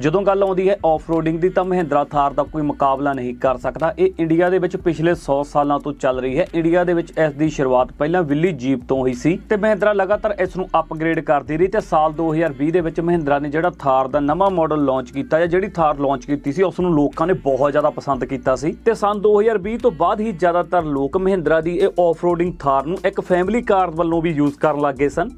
ਜਦੋਂ ਗੱਲ ਆਉਂਦੀ ਹੈ ਆਫ-ਰੋਡਿੰਗ ਦੀ ਤਾਂ ਮਹਿੰਦਰਾ ਥਾਰ ਦਾ ਕੋਈ ਮੁਕਾਬਲਾ ਨਹੀਂ ਕਰ ਸਕਦਾ। ਇਹ ਇੰਡੀਆ ਦੇ ਵਿੱਚ ਪਿਛਲੇ 100 ਸਾਲਾਂ ਤੋਂ ਚੱਲ ਰਹੀ ਹੈ। ਇੰਡੀਆ ਦੇ ਵਿੱਚ ਇਸ ਦੀ ਸ਼ੁਰੂਆਤ ਪਹਿਲਾਂ ਵਿੱਲੀ ਜੀਪ ਤੋਂ ਹੋਈ ਸੀ ਤੇ ਮਹਿੰਦਰਾ ਲਗਾਤਾਰ ਇਸ ਨੂੰ ਅਪਗ੍ਰੇਡ ਕਰਦੀ ਰਹੀ ਤੇ ਸਾਲ 2020 ਦੇ ਵਿੱਚ ਮਹਿੰਦਰਾ ਨੇ ਜਿਹੜਾ ਥਾਰ ਦਾ ਨਵਾਂ ਮਾਡਲ ਲਾਂਚ ਕੀਤਾ ਜਾਂ ਜਿਹੜੀ ਥਾਰ ਲਾਂਚ ਕੀਤੀ ਸੀ, ਉਸ ਨੂੰ ਲੋਕਾਂ ਨੇ ਬਹੁਤ ਜ਼ਿਆਦਾ ਪਸੰਦ ਕੀਤਾ ਸੀ। ਤੇ ਸਨ 2020 ਤੋਂ ਬਾਅਦ ਹੀ ਜ਼ਿਆਦਾਤਰ ਲੋਕ ਮਹਿੰਦਰਾ ਦੀ ਇਹ ਆਫ-ਰੋਡਿੰਗ ਥਾਰ ਨੂੰ ਇੱਕ ਫੈਮਿਲੀ ਕਾਰ ਵੱਲੋਂ ਵੀ ਯੂਜ਼ ਕਰਨ ਲੱਗੇ ਸਨ।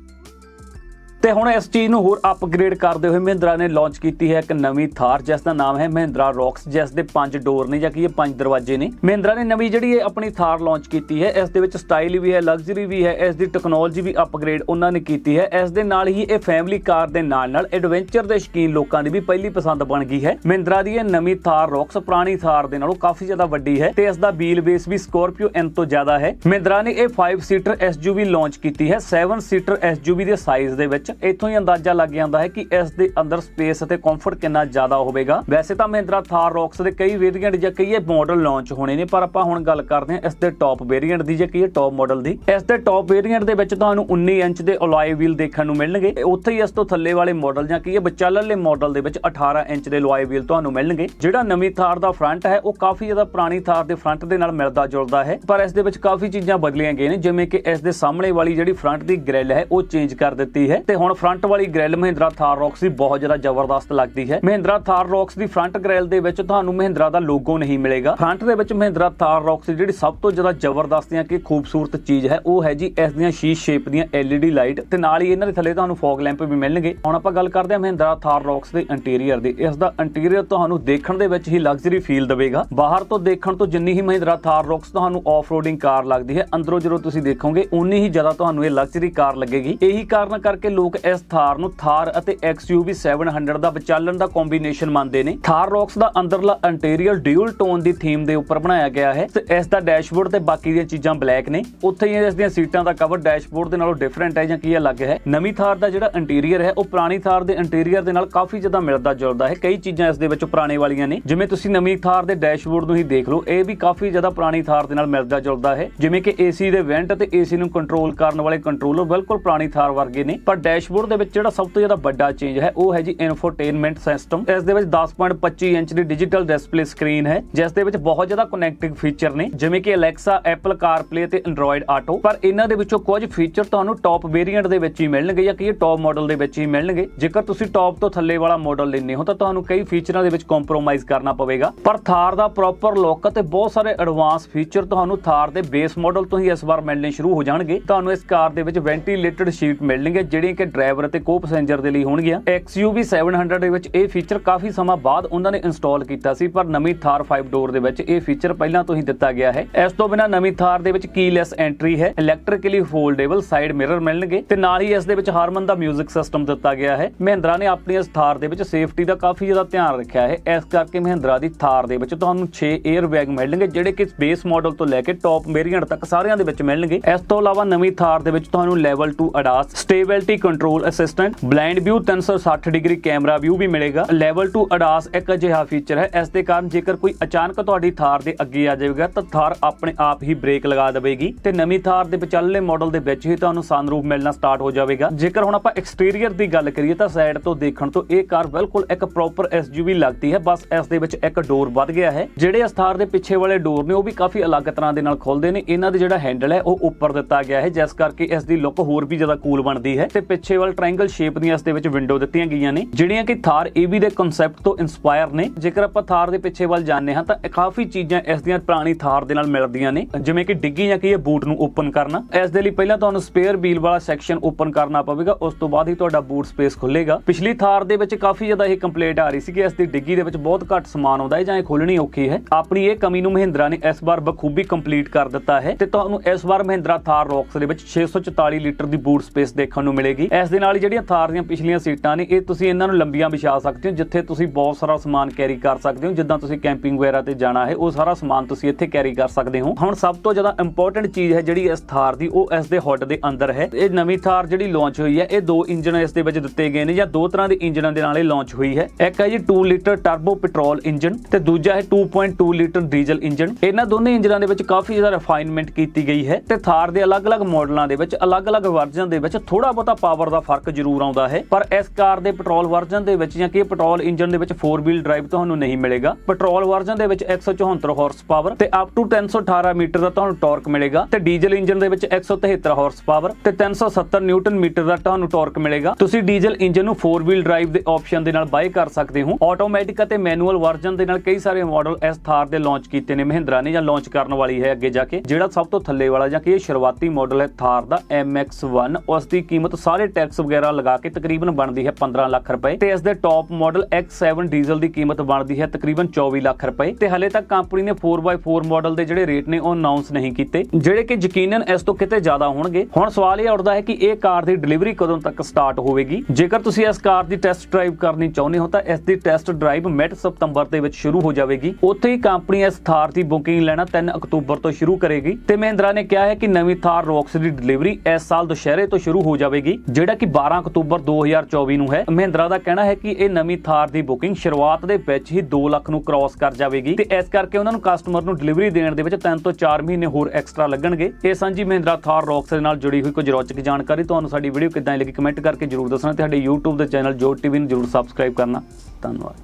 ਤੇ ਹੁਣ ਇਸ ਚੀਜ਼ ਨੂੰ ਹੋਰ ਅਪਗ੍ਰੇਡ ਕਰਦੇ ਹੋਏ ਮਹਿੰਦਰਾ ਨੇ ਲਾਂਚ ਕੀਤੀ ਹੈ ਇੱਕ ਨਵੀਂ ਥਾਰ, ਜਿਸ ਦਾ ਨਾਮ ਹੈ ਮਹਿੰਦਰਾ ਰੌਕਸ ਜਿਸ ਦੇ ਪੰਜ ਡੋਰ ਨੇ ਜਾਂ ਕਿ ਇਹ ਪੰਜ ਦਰਵਾਜ਼ੇ ਨੇ। ਮਹਿੰਦਰਾ ਨੇ ਨਵੀਂ ਜਿਹੜੀ ਇਹ ਆਪਣੀ ਥਾਰ ਲਾਂਚ ਕੀਤੀ ਹੈ, ਇਸ ਦੇ ਵਿੱਚ ਸਟਾਈਲ ਵੀ ਹੈ ਲਗਜ਼ਰੀ ਵੀ ਹੈ, ਇਸ ਦੀ ਟੈਕਨੋਲੋਜੀ ਵੀ ਅਪਗ੍ਰੇਡ ਉਹਨਾਂ ਨੇ ਕੀਤੀ ਹੈ। ਇਸ ਦੇ ਨਾਲ ਹੀ ਇਹ ਫੈਮਿਲੀ ਕਾਰ ਦੇ ਨਾਲ ਨਾਲ ਐਡਵੈਂਚਰ ਦੇ ਸ਼ੌਕੀਨ ਲੋਕਾਂ ਦੀ ਵੀ ਪਹਿਲੀ ਪਸੰਦ ਬਣ ਗਈ ਹੈ। ਮਹਿੰਦਰਾ ਦੀ ਇਹ ਨਵੀਂ ਥਾਰ ਰੌਕਸ ਪੁਰਾਣੀ ਥਾਰ ਦੇ ਨਾਲੋਂ ਕਾਫੀ ਜ਼ਿਆਦਾ ਵੱਡੀ ਹੈ ਤੇ ਇਸ ਦਾ ਵੀਲ ਬੇਸ ਵੀ ਸਕੋਰਪੀਓ ਐਨ ਤੋਂ ਜ਼ਿਆਦਾ ਹੈ। ਮਹਿੰਦਰਾ ਨੇ ਇਹ 5 ਸੀਟਰ ਐਸਯੂਵੀ ਲਾਂਚ ਕੀਤੀ ਹੈ 7 ਸੀਟਰ ਐਸਯੂਵੀ ਦੇ ਸਾਈਜ਼ ਦੇ ਵਿੱਚ। ਇੱਥੋਂ ਹੀ ਅੰਦਾਜ਼ਾ ਲੱਗ ਜਾਂਦਾ ਹੈ ਕਿ ਇਸ ਦੇ ਅੰਦਰ ਸਪੇਸ ਅਤੇ ਕੰਫਰਟ ਕਿੰਨਾ ਜ਼ਿਆਦਾ ਹੋਵੇਗਾ। ਵੈਸੇ ਤਾਂ ਮਹਿੰਦਰਾ ਥਾਰ ਰੌਕਸ ਦੇ ਕਈ ਵੇਰੀਐਂਟ ਜਾਂ ਕਈ ਮਾਡਲ ਲਾਂਚ ਹੋਣੇ ਨੇ, ਪਰ ਆਪਾਂ ਹੁਣ ਗੱਲ ਕਰਦੇ ਹਾਂ ਇਸ ਦੇ ਟੌਪ ਵੇਰੀਐਂਟ ਦੀ ਜਾਂ ਕੀ ਟੌਪ ਮਾਡਲ ਦੀ। ਇਸ ਦੇ ਟੌਪ ਵੇਰੀਐਂਟ ਦੇ ਵਿੱਚ ਤੁਹਾਨੂੰ 19 ਇੰਚ ਦੇ ਅਲੋਏ ਵੀਲ ਦੇਖਣ ਨੂੰ ਮਿਲਣਗੇ। ਉੱਥੇ ਹੀ ਇਸ ਤੋਂ ਥੱਲੇ ਵਾਲੇ ਮਾਡਲ ਜਾਂ ਕੀ ਵਿਚਾਲਲੇ ਮਾਡਲ ਦੇ ਵਿੱਚ 18 ਇੰਚ ਦੇ ਅਲੋਏ ਵੀਲ ਤੁਹਾਨੂੰ ਮਿਲਣਗੇ। ਜਿਹੜਾ ਨਵੀਂ ਥਾਰ ਦਾ ਫਰੰਟ ਹੈ, ਉਹ ਕਾਫੀ ਜ਼ਿਆਦਾ ਪੁਰਾਣੀ ਥਾਰ ਦੇ ਫਰੰਟ ਦੇ ਨਾਲ ਮਿਲਦਾ ਜੁਲਦਾ ਹੈ, ਪਰ ਇਸ ਦੇ ਵਿੱਚ ਕਾਫੀ ਚੀਜ਼ਾਂ ਬਦਲੀਆਂ ਗਈਆਂ ਨੇ, ਜਿਵੇਂ ਕਿ ਇਸ ਦੇ ਸਾਹਮਣੇ ਵਾਲੀ ਜਿਹੜੀ ਫਰੰਟ ਦੀ ਗ੍ਰਿਲ ਹੈ, ਉਹ ਚੇਂਜ ਕਰ ਦਿੱਤੀ ਹੈ। ਤੇ ਹੁਣ ਫਰੰਟ ਵਾਲੀ ਗ੍ਰਿਲ ਮਹਿੰਦਰਾ ਥਾਰ ਰੌਕਸ ਦੀ ਬਹੁਤ ਜ਼ਿਆਦਾ ਜ਼ਬਰਦਸਤ ਲੱਗਦੀ ਹੈ। ਮਹਿੰਦਰਾ ਥਾਰ ਰੌਕਸ ਦੀ ਫਰੰਟ ਗ੍ਰਿਲ ਦੇ ਵਿੱਚ ਤੁਹਾਨੂੰ ਮਹਿੰਦਰਾ ਦਾ ਲੋਗੋ ਨਹੀਂ ਮਿਲੇਗਾ। ਫਰੰਟ ਦੇ ਵਿੱਚ ਮਹਿੰਦਰਾ ਥਾਰ ਰੌਕਸ ਦੀ ਜਿਹੜੀ ਸਭ ਤੋਂ ਜ਼ਿਆਦਾ ਜ਼ਬਰਦਸਤ ਜਾਂ ਕਿ ਖੂਬਸੂਰਤ ਚੀਜ਼ ਹੈ, ਉਹ ਹੈ ਜੀ ਇਸ ਦੀਆਂ ਸ਼ੀਸ਼ ਸ਼ੇਪ ਦੀਆਂ LED ਲਾਈਟ ਤੇ ਨਾਲ ਹੀ ਇਹਨਾਂ ਦੇ ਥੱਲੇ ਤੁਹਾਨੂੰ ਫੌਗ ਲੈਂਪ ਵੀ ਮਿਲਣਗੇ। ਹੁਣ ਆਪਾਂ ਗੱਲ ਕਰਦੇ ਹਾਂ ਮਹਿੰਦਰਾ ਥਾਰ ਰੌਕਸ ਦੇ ਇੰਟੀਰੀਅਰ ਦੀ। ਇਸ ਦਾ ਇੰਟੀਰੀਅਰ ਤੁਹਾਨੂੰ ਦੇਖਣ ਦੇ ਵਿੱਚ ਹੀ ਲਗਜ਼ਰੀ ਫੀਲ ਦੇਵੇਗਾ। ਬਾਹਰ ਤੋਂ ਦੇਖਣ ਤੋਂ ਜਿੰਨੀ ਹੀ ਮਹਿੰਦਰਾ ਥਾਰ ਰੌਕਸ ਤੁਹਾਨੂੰ ਆਫ-ਰੋਡਿੰਗ ਕਾਰ ਲੱਗਦੀ ਹੈ, ਅੰਦਰੋਂ ਜਦੋਂ ਤੁਸੀਂ ਦੇਖੋਗੇ ਉਨੀ ਹੀ ਜ਼ਿਆਦਾ ਤੁਹਾਨੂੰ ਇਹ ਲਗਜ਼ਰੀ ਕਾਰ ਲੱਗੇਗੀ। ਇਹੀ ਕਾਰਨ ਕਰਕੇ ਲੋਕ ਇਸ ਥਾਰ ਨੂੰ ਥਾਰ ਅਤੇ XUV 700 ਦਾ ਵਿਚਾਲਣ ਦਾ ਕੰਬੀਨੇਸ਼ਨ ਮੰਨਦੇ ਨੇ। ਥਾਰ ਰੌਕਸ ਦਾ ਅੰਦਰਲਾ ਇੰਟੀਰੀਅਰ ਡਿਊਲ ਟੋਨ ਦੀ ਥੀਮ ਦੇ ਉੱਪਰ ਬਣਾਇਆ ਗਿਆ ਹੈ ਤੇ ਇਸ ਦਾ ਡੈਸ਼ਬੋਰਡ ਤੇ ਬਾਕੀ ਦੀਆਂ ਚੀਜ਼ਾਂ ਬਲੈਕ ਨੇ। ਉੱਥੇ ਹੀ ਇਸ ਦੀਆਂ ਸੀਟਾਂ ਦਾ ਕਵਰ ਡੈਸ਼ਬੋਰਡ ਦੇ ਨਾਲੋਂ ਡਿਫਰੈਂਟ ਹੈ ਜਾਂ ਕੀ ਅਲੱਗ ਹੈ। ਨਵੀਂ ਥਾਰ ਦਾ ਜਿਹੜਾ ਇੰਟੀਰੀਅਰ ਹੈ, ਉਹ ਪੁਰਾਣੀ ਥਾਰ ਦੇ ਇੰਟੀਰੀਅਰ ਦੇ ਨਾਲ ਕਾਫੀ ਜ਼ਿਆਦਾ ਮਿਲਦਾ ਜੁਲਦਾ ਹੈ। ਕਈ ਚੀਜ਼ਾਂ ਇਸ ਦੇ ਵਿੱਚ ਪੁਰਾਣੇ ਵਾਲੀਆਂ ਨੇ। ਜਿਵੇਂ ਤੁਸੀਂ ਨਵੀਂ ਥਾਰ ਦੇ ਡੈਸ਼ਬੋਰਡ ਨੂੰ ਹੀ ਦੇਖ ਲਓ, ਇਹ ਵੀ ਕਾਫੀ ਜ਼ਿਆਦਾ ਪੁਰਾਣੀ ਥਾਰ ਦੇ ਨਾਲ ਮਿਲਦਾ ਜੁਲਦਾ ਹੈ। ਜਿਵੇਂ ਕਿ AC ਦੇ ਵੈਂਟ ਅਤੇ AC ਨੂੰ ਕੰਟਰੋਲ ਕਰਨ ਵਾਲੇ ਕੰਟਰੋਲਰ ਬਿਲਕੁਲ ਪੁਰਾਣੀ ਥਾਰ ਵਰਗੇ ਨੇ, ਪਰ ਡੈਸ਼ ਡੈਸ਼ਬੋਰਡ ਦੇ ਵਿੱਚ ਜਿਹੜਾ ਸਭ ਤੋਂ ਜ਼ਿਆਦਾ ਵੱਡਾ ਚੇਂਜ ਹੈ, ਉਹ ਹੈ ਜੀ ਇਨਫੋਟੇਨਮੈਂਟ ਸਿਸਟਮ ਇਸ ਦੇ ਵਿੱਚ 10.25 ਇੰਚ ਦੀ ਡਿਜੀਟਲ ਡਿਸਪਲੇ ਸਕਰੀਨ ਹੈ, ਜਿਸ ਦੇ ਵਿੱਚ ਬਹੁਤ ਜ਼ਿਆਦਾ ਕਨੈਕਟਿੰਗ ਫੀਚਰ ਨੇ, ਜਿਵੇਂ ਕਿ ਅਲੈਕਸਾ ਐਪਲ CarPlay ਤੇ Android Auto ਪਰ ਇਹਨਾਂ ਦੇ ਵਿੱਚੋਂ ਕੁਝ ਫੀਚਰ ਤੁਹਾਨੂੰ ਟੌਪ ਵੇਰੀਐਂਟ ਦੇ ਵਿੱਚ ਹੀ ਮਿਲਣਗੇ ਜਾਂ ਕਿ ਟੌਪ ਮਾਡਲ ਦੇ ਵਿੱਚ ਹੀ ਮਿਲਣਗੇ। ਜੇਕਰ ਤੁਸੀਂ ਟੌਪ ਤੋਂ ਥੱਲੇ ਵਾਲਾ ਮਾਡਲ ਲੈਂਦੇ ਹੋ, ਤਾਂ ਤੁਹਾਨੂੰ ਕਈ ਫੀਚਰਾਂ ਦੇ ਵਿੱਚ ਕੰਪਰੋਮਾਈਜ਼ ਕਰਨਾ ਪਵੇਗਾ। ਪਰ ਥਾਰ ਦਾ ਪ੍ਰੋਪਰ ਲੁੱਕ ਤੇ ਬਹੁਤ ਸਾਰੇ ਐਡਵਾਂਸ ਫੀਚਰ ਤੁਹਾਨੂੰ ਥਾਰ ਦੇ ਬੇਸ ਮਾਡਲ ਤੋਂ ਹੀ ਇਸ ਵਾਰ ਮਿਲਣੇ ਸ਼ੁਰੂ ਹੋ ਜਾਣਗੇ। ਤੁਹਾਨੂੰ ਇਸ ਕਾਰ ਦੇ ਵਿੱਚ ਵੈਂਟੀਲੇਟਡ ਸ਼ੀਟ ਮਿਲਣਗੇ, ਜਿਹੜੀਆਂ ਕਿ ਡਰਾਈਵਰ ਅਤੇ ਕੋ ਪੈਸੇਂਜਰ ਦੇ ਲਈ ਹੋਣਗੀਆਂ। XUV 700 ਦੇ ਵਿੱਚ ਇਹ ਫੀਚਰ ਕਾਫੀ ਸਮਾਂ ਬਾਅਦ ਉਹਨਾਂ ਨੇ ਇੰਸਟਾਲ ਕੀਤਾ ਸੀ, ਪਰ ਨਵੀਂ ਥਾਰ 5 ਡੋਰ ਦੇ ਵਿੱਚ ਇਹ ਫੀਚਰ ਪਹਿਲਾਂ ਤੋਂ ਹੀ ਦਿੱਤਾ ਗਿਆ ਹੈ। ਇਸ ਤੋਂ ਬਿਨਾ ਨਵੀਂ ਥਾਰ ਦੇ ਵਿੱਚ ਕੀਲੈਸ ਐਂਟਰੀ ਹੈ ਇਲੈਕਟ੍ਰਿਕਲੀ ਫੋਲਡੇਬਲ ਸਾਈਡ ਮਿਰਰ ਮਿਲਣਗੇ ਤੇ ਨਾਲ ਹੀ ਇਸ ਦੇ ਵਿੱਚ ਹਾਰਮਨ ਦਾ 뮤직 ਸਿਸਟਮ ਦਿੱਤਾ ਗਿਆ ਹੈ। ਮਹਿੰਦਰਾ ਨੇ ਆਪਣੀ ਇਸ ਥਾਰ ਦੇ ਵਿੱਚ ਸੇਫਟੀ ਦਾ ਕਾਫੀ ਜ਼ਿਆਦਾ ਧਿਆਨ ਰੱਖਿਆ ਹੈ। ਇਸ ਕਰਕੇ ਮਹਿੰਦਰਾ ਦੀ ਥਾਰ ਦੇ ਵਿੱਚ ਤੁਹਾਨੂੰ 6 ਏਅਰ ਬੈਗ ਮਿਲਣਗੇ, ਜਿਹੜੇ ਕਿ ਬੇਸ ਮਾਡਲ ਤੋਂ ਲੈ ਕੇ ਟੌਪ ਵੇਰੀਐਂਟ ਤੱਕ ਸਾਰਿਆਂ ਦੇ ਵਿੱਚ ਮਿਲਣਗੇ। ਇਸ ਤੋਂ ਇਲਾਵਾ ਨਵੀਂ ਥਾਰ ਦੇ ਵਿੱਚ ਤੁਹਾਨੂੰ level 2 ADAS stability control assistant blind view 360 degree camera view ਵੀ ਮਿਲੇਗਾ। ਲੈਵਲ 2 ਅਡਾਸ ਇੱਕ ਅਜਿਹਾ ਫੀਚਰ ਹੈ, ਇਸ ਦੇ ਕਾਰਨ ਜੇਕਰ ਕੋਈ ਅਚਾਨਕ ਤੁਹਾਡੀ ਥਾਰ ਦੇ ਅੱਗੇ ਆ ਜਾਵੇਗਾ, ਤਾਂ ਥਾਰ ਆਪਣੇ ਆਪ ਹੀ ਬ੍ਰੇਕ ਲਗਾ ਦੇਵੇਗੀ ਤੇ ਨਵੀਂ ਥਾਰ ਦੇ ਵਿਚਾਲੇ ਮਾਡਲ ਦੇ ਵਿੱਚ ਹੀ ਤੁਹਾਨੂੰ ਸਨਰੂਫ ਮਿਲਣਾ ਸਟਾਰਟ ਹੋ ਜਾਵੇਗਾ। ਜੇਕਰ ਹੁਣ ਆਪਾਂ ਐਕਸਟੀਰੀਅਰ ਦੀ ਗੱਲ ਕਰੀਏ, ਤਾਂ ਸਾਈਡ ਤੋਂ ਦੇਖਣ ਤੋਂ ਇਹ ਕਾਰ ਬਿਲਕੁਲ ਇੱਕ ਪ੍ਰੋਪਰ SUV ਲੱਗਦੀ ਹੈ, ਬਸ ਇਸ ਦੇ ਵਿੱਚ ਇੱਕ ਡੋਰ ਵੱਧ ਗਿਆ ਹੈ। ਜਿਹੜੇ ਇਸ ਥਾਰ ਦੇ ਪਿੱਛੇ ਵਾਲੇ ਡੋਰ ਨੇ, ਉਹ ਵੀ ਕਾਫੀ ਅਲੱਗ ਤਰ੍ਹਾਂ ਦੇ ਨਾਲ ਖੁੱਲਦੇ ਨੇ। ਇਹਨਾਂ ਦੇ ਜਿਹੜਾ ਹੈਂਡਲ ਹੈ, ਉਹ ਉੱਪਰ ਦਿੱਤਾ ਗਿਆ ਹੈ, ਜਿਸ ਕਰਕੇ ਇਸ ਦੀ ਲੁੱਕ ਹੋਰ ਵੀ ਜ਼ਿਆਦਾ ਕੂਲ ਬਣਦੀ ਹੈ ਤੇ ਪਿੱਛੇ ਵੱਲ ਟ੍ਰਾਇੰਗਲ ਸ਼ੇਪ ਦੀਆਂ ਇਸ ਦੇ ਵਿੱਚ ਵਿੰਡੋ ਦਿੱਤੀਆਂ ਗਈਆਂ ਨੇ, ਜਿਹੜੀਆਂ ਕਿ ਥਾਰ EV ਦੇ ਕਨਸੈਪਟ ਤੋਂ ਇਨਸਪਾਇਰ ਨੇ। ਜੇਕਰ ਆਪਾਂ ਥਾਰ ਦੇ ਪਿੱਛੇ ਵੱਲ ਜਾਂਦੇ ਹਾਂ, ਤਾਂ ਕਾਫੀ ਚੀਜ਼ਾਂ ਇਸ ਦੀਆਂ ਪੁਰਾਣੀ ਥਾਰ ਦੇ ਨਾਲ ਮਿਲਦੀਆਂ ਨੇ, ਜਿਵੇਂ ਕਿ ਡਿੱਗੀ ਜਾਂ ਕਿ ਇਹ ਬੂਟ ਨੂੰ ਓਪਨ ਕਰਨਾ। ਇਸ ਦੇ ਲਈ ਪਹਿਲਾਂ ਤੁਹਾਨੂੰ ਸਪੇਅਰ ਵੀਲ ਵਾਲਾ ਸੈਕਸ਼ਨ ਓਪਨ ਕਰਨਾ ਪਵੇਗਾ, ਉਸ ਤੋਂ ਬਾਅਦ ਹੀ ਤੁਹਾਡਾ ਬੂਟ ਸਪੇਸ ਖੁੱਲੇਗਾ ਪਿਛਲੀ ਥਾਰ ਦੇ ਵਿੱਚ ਕਾਫੀ ਜ਼ਿਆਦਾ ਇਹ ਕੰਪਲੇਂਟ ਆ ਰਹੀ ਸੀ ਕਿ ਇਸ ਦੀ ਡਿੱਗੀ ਦੇ ਵਿੱਚ ਬਹੁਤ ਘੱਟ ਸਮਾਨ ਆਉਂਦਾ ਹੈ ਜਾਂ ਇਹ ਖੋਲਣੀ ਔਖੀ ਹੈ। ਆਪਣੀ ਇਹ ਕਮੀ ਨੂੰ ਮਹਿੰਦਰਾ ਨੇ ਇਸ ਵਾਰ ਬਖੂਬੀ ਕੰਪਲੀਟ ਕਰ ਦਿੱਤਾ ਹੈ ਤੇ ਤੁਹਾਨੂੰ ਇਸ ਵਾਰ ਮਹਿੰਦਰਾ ਥਾਰ ਰੌਕਸ ਦੇ ਵਿੱਚ 644 ਲੀਟਰ ਦੀ ਬੂਟ ਸਪੇਸ ਦੇਖਣ ਨੂੰ ਮਿਲੇਗੀ। ਇਸ ਦੇ ਨਾਲ ਹੀ ਜਿਹੜੀਆਂ ਥਾਰ ਦੀਆਂ ਪਿਛਲੀਆਂ ਸੀਟਾਂ ਨੇ, ਇਹ ਤੁਸੀਂ ਇਹਨਾਂ ਨੂੰ ਲੰਬੀਆਂ ਵਿਛਾ ਸਕਦੇ ਹੋ, ਜਿੱਥੇ ਤੁਸੀਂ ਬਹੁਤ ਸਾਰਾ ਸਮਾਨ ਕੈਰੀ ਕਰ ਸਕਦੇ ਹੋ, ਜਿੱਦਾਂ ਤੁਸੀਂ ਕੈਂਪਿੰਗ ਵਗੈਰਾ ਤੇ ਜਾਣਾ ਹੈ, ਉਹ ਸਾਰਾ ਸਮਾਨ ਤੁਸੀਂ ਇੱਥੇ ਕੈਰੀ ਕਰ ਸਕਦੇ ਹੋ। ਹੁਣ ਸਭ ਤੋਂ ਜ਼ਿਆਦਾ ਇੰਪੋਰਟੈਂਟ ਚੀਜ਼ ਹੈ ਜਿਹੜੀ ਇਸ ਥਾਰ ਦੀ, ਉਹ ਇਸ ਦੇ ਹੁੱਡ ਦੇ ਅੰਦਰ ਹੈ। ਇਹ ਨਵੀਂ ਥਾਰ ਜਿਹੜੀ ਲਾਂਚ ਹੋਈ ਹੈ, ਇਹ ਦੋ ਇੰਜਨ ਇਸ ਦੇ ਵਿੱਚ ਦਿੱਤੇ ਗਏ ਨੇ ਜਾਂ ਦੋ ਤਰ੍ਹਾਂ ਦੇ ਇੰਜਨਾਂ ਦੇ ਨਾਲ ਇਹ ਲਾਂਚ ਹੋਈ ਹੈ। ਇੱਕ ਹੈ ਜੀ 2 ਲੀਟਰ ਟਰਬੋ ਪੈਟਰੋਲ ਇੰਜਨ ਤੇ ਦੂਜਾ ਹੈ 2.2 ਲੀਟਰ ਡੀਜ਼ਲ ਇੰਜਨ ਇਹਨਾਂ ਦੋਨੇ ਇੰਜਨਾਂ ਦੇ ਵਿੱਚ ਕਾਫੀ ਜ਼ਿਆਦਾ ਰਿਫਾਈਨਮੈਂਟ ਕੀਤੀ ਗਈ ਹੈ ਤੇ ਥਾਰ ਦੇ ਅਲੱਗ-ਅਲੱਗ ਮਾਡਲਾਂ ਦੇ ਵਿੱਚ ਅਲੱਗ-ਅਲੱਗ ਵਰਜ਼ਨ ਦੇ ਵਿੱਚ ਥੋੜਾ ਬਹੁਤਾ ਪਾਵਰ ਪਾਵਰ ਦਾ ਫ਼ਰਕ ਜ਼ਰੂਰ ਆਉਂਦਾ ਹੈ। ਪਰ ਇਸ ਕਾਰ ਦੇ ਪੈਟਰੋਲ ਵਰਜ਼ਨ ਦੇ ਵਿੱਚ ਜਾਂ ਕਿ ਪੈਟਰੋਲ ਇੰਜਨ ਦੇ ਵਿੱਚ 4 ਵੀਲ ਡਰਾਈਵ ਤੁਹਾਨੂੰ ਨਹੀਂ ਮਿਲੇਗਾ। ਪੈਟਰੋਲ ਵਰਜ਼ਨ ਦੇ ਵਿੱਚ 174 ਹਾਰਸ ਪਾਵਰ ਤੇ ਅਪ ਟੂ 318 ਮੀਟਰ ਦਾ ਤੁਹਾਨੂੰ ਟਾਰਕ ਮਿਲੇਗਾ। ਤੇ ਡੀਜ਼ਲ ਇੰਜਨ ਦੇ ਵਿੱਚ 173 ਹਾਰਸ ਪਾਵਰ ਤੇ 370 ਨਿਊਟਨ ਮੀਟਰ ਦਾ ਤੁਹਾਨੂੰ ਟਾਰਕ ਮਿਲੇਗਾ। ਤੁਸੀਂ ਡੀਜ਼ਲ ਇੰਜਨ ਨੂੰ 4 ਵੀਲ ਡਰਾਈਵ ਦੇ ਆਪਸ਼ਨ ਦੇ ਨਾਲ ਬਾਈ ਕਰ ਸਕਦੇ ਹੋ। ਆਟੋਮੈਟਿਕ ਅਤੇ ਮੈਨੂਅਲ ਵਰਜ਼ਨ ਦੇ ਨਾਲ ਕਈ ਸਾਰੇ ਮਾਡਲ ਇਸ ਥਾਰ ਦੇ ਲਾਂਚ ਕੀਤੇ ਨੇ। ਮਹਿੰਦਰਾ ਨੇ ਜਾਂ ਲਾਂਚ ਕਰਨ ਵਾਲੀ ਹੈ ਅੱਗੇ ਜਾ ਕੇ। ਜਿਹੜਾ ਸਭ ਤੋਂ ਥੱਲੇ ਵਾਲਾ ਜਾਂ ਕਿ ਇਹ ਸ਼ੁਰੂਆਤੀ ਮਾਡਲ ਹੈ ਥਾਰ ਦਾ MX1 ਉਸ ਦੀ ਕੀਮਤ ਸਾਰੇ ਟੈਕਸ ਵਗੈਰਾ ਲਗਾ ਕੇ ਤਕਰੀਬਨ ਬਣਦੀ ਹੈ 15 ਲੱਖ ਰੁਪਏ ਤੇ ਇਸ ਦੇ ਟੌਪ ਮਾਡਲ X7 ਡੀਜ਼ਲ ਦੀ ਕੀਮਤ ਬਣਦੀ ਹੈ ਤਕਰੀਬਨ 24 ਲੱਖ ਰੁਪਏ ਤੇ ਹਲੇ ਤੱਕ ਕੰਪਨੀ ਨੇ 4x4 ਮਾਡਲ ਦੇ ਜਿਹੜੇ ਰੇਟ ਨੇ ਉਹ ਅਨਾਉਂਸ ਨਹੀਂ ਕੀਤੇ, ਜਿਹੜੇ ਕਿ ਯਕੀਨਨ ਇਸ ਤੋਂ ਕਿਤੇ ਜ਼ਿਆਦਾ ਹੋਣਗੇ। ਹੁਣ ਸਵਾਲ ਇਹ ਉੱਠਦਾ ਹੈ ਕਿ ਇਹ ਕਾਰ ਦੀ ਡਿਲੀਵਰੀ ਕਦੋਂ ਤੱਕ ਸਟਾਰਟ ਹੋਵੇਗੀ? ਜੇਕਰ ਤੁਸੀਂ ਇਸ ਕਾਰ ਦੀ ਟੈਸਟ ਡਰਾਈਵ ਕਰਨੀ ਚਾਹੁੰਦੇ ਹੋ, ਤਾਂ ਇਸ ਦੀ ਟੈਸਟ ਡਰਾਈਵ ਮਿਡ ਸਤੰਬਰ ਦੇ ਵਿੱਚ ਸ਼ੁਰੂ ਹੋ ਜਾਵੇਗੀ। ਉੱਥੇ ਹੀ ਕੰਪਨੀ ਇਸ ਥਾਰ ਦੀ ਬੁਕਿੰਗ ਲੈਣਾ 3 ਅਕਤੂਬਰ ਤੋਂ ਸ਼ੁਰੂ ਕਰੇਗੀ ਤੇ ਮਹਿੰਦਰਾ ਨੇ ਕਿਹਾ ਹੈ ਕਿ ਨਵੀਂ ਥਾਰ ਰੌਕਸ ਦੀ ਡਿਲੀਵਰੀ ਇਸ ਸਾਲ ਦੁਸ਼ਹਿਰੇ ਤੋਂ ਸ਼ੁਰੂ ਹੋ ਜਾਵੇਗੀ ਜਿਹੜਾ ਕਿ 12 ਅਕਤੂਬਰ 2024 ਨੂੰ ਹੈ। ਮਹਿੰਦਰਾ ਦਾ ਕਹਿਣਾ ਹੈ ਕਿ ਇਹ ਨਵੀਂ ਥਾਰ ਦੀ ਬੁਕਿੰਗ ਸ਼ੁਰੂਆਤ ਦੇ ਵਿੱਚ ਹੀ 2 ਲੱਖ ਨੂੰ ਕ੍ਰਾਸ ਕਰ ਜਾਵੇਗੀ ਤੇ ਇਸ ਕਰਕੇ ਉਹਨਾਂ ਨੂੰ ਕਸਟਮਰ ਨੂੰ ਡਿਲੀਵਰੀ ਦੇਣ ਦੇ ਵਿੱਚ 3 ਤੋਂ 4 ਮਹੀਨੇ ਹੋਰ ਐਕਸਟਰਾ ਲੱਗਣਗੇ। ਇਹ ਸਾਂਝੀ ਮਹਿੰਦਰਾ ਥਾਰ ਰੌਕਸ ਦੇ ਨਾਲ ਜੁੜੀ ਹੋਈ ਕੁਝ ਰੌਚਕ ਜਾਣਕਾਰੀ ਤੁਹਾਨੂੰ ਸਾਡੀ ਵੀਡੀਓ ਕਿੱਦਾਂ ਲੱਗੀ ਕਮੈਂਟ ਕਰਕੇ ਜਰੂਰ ਦੱਸਣਾ ਤੇ ਸਾਡੇ YouTube ਦੇ ਚੈਨਲ ਜੋ ਟੀਵੀ ਨੂੰ ਜਰੂਰ ਸਬਸਕ੍ਰਾਈਬ ਕਰਨਾ। ਧੰਨਵਾਦ।